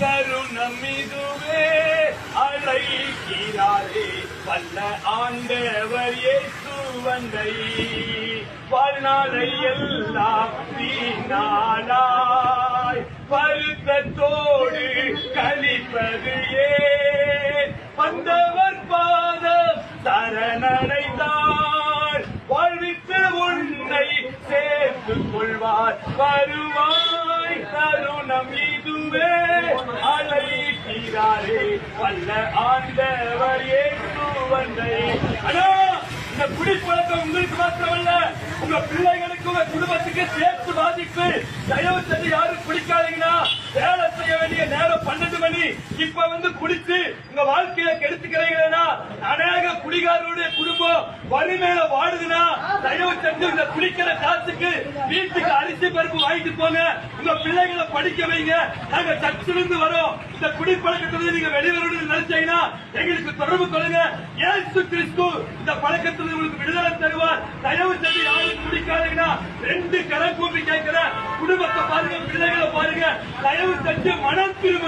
தருணம் இதுவே அழைக்கிறாரே. வல்ல ஆண்டவர் இயேசு வாழ்நாளை எல்லாம் வீணாளாய் வருத்தத்தோடு கழிப்பது ஏன்? வந்தவர் பாதம் சரணடைந்தார். வாழ்வித்து உன்னை சேர்த்துக் கொள்வார். வருவார் வல்ல ஆண்டவர் ஏற்று வந்தை. அண்ணா இந்த குடிப்பழக்கம் உங்களுக்கு மாத்திரமல்ல. உங்க பிள்ளைகளுக்கு உங்க குடும்பத்துக்கு சேர்த்து பாதிப்பு. தயவு செஞ்சு யாரும் குடிக்காதீங்கன்னா வேலை செய்ய வேண்டிய நேரம் பன்னெண்டு மணி. இப்ப வந்து குடித்து உங்க வாழ்க்கையில கெடுத்துக்கிறீங்கன்னா அநேக குடும்பம் வறுமையில வாடுதுன்னா தயவு செஞ்சு இந்த குடிக்கிற காசுக்கு வீட்டுக்கு அரிசி பருப்பு வாங்கிட்டு போங்க. உங்க பிள்ளைகளை படிக்க வைங்க. நாங்க சர்ச்சிலிருந்து வரோம். இந்த குடிப்பழக்கத்திலிருந்து நீங்க வெளிவரணும்னு நினைச்சீங்கன்னா எங்களுக்கு தொடர்பு கொள்ளுங்க. ஏசு கிறிஸ்து இந்த பழக்கத்திலிருந்து உங்களுக்கு விடுதலை தருவார். தயவு செஞ்சு யாரும் குடிக்காதீங்கன்னா ரெண்டு கரை கூப்பி கேட்கிற குடும்பத்தை பாருங்க பிள்ளைகளை பாருங்க. தயவு செஞ்சு மனம் திரும்ப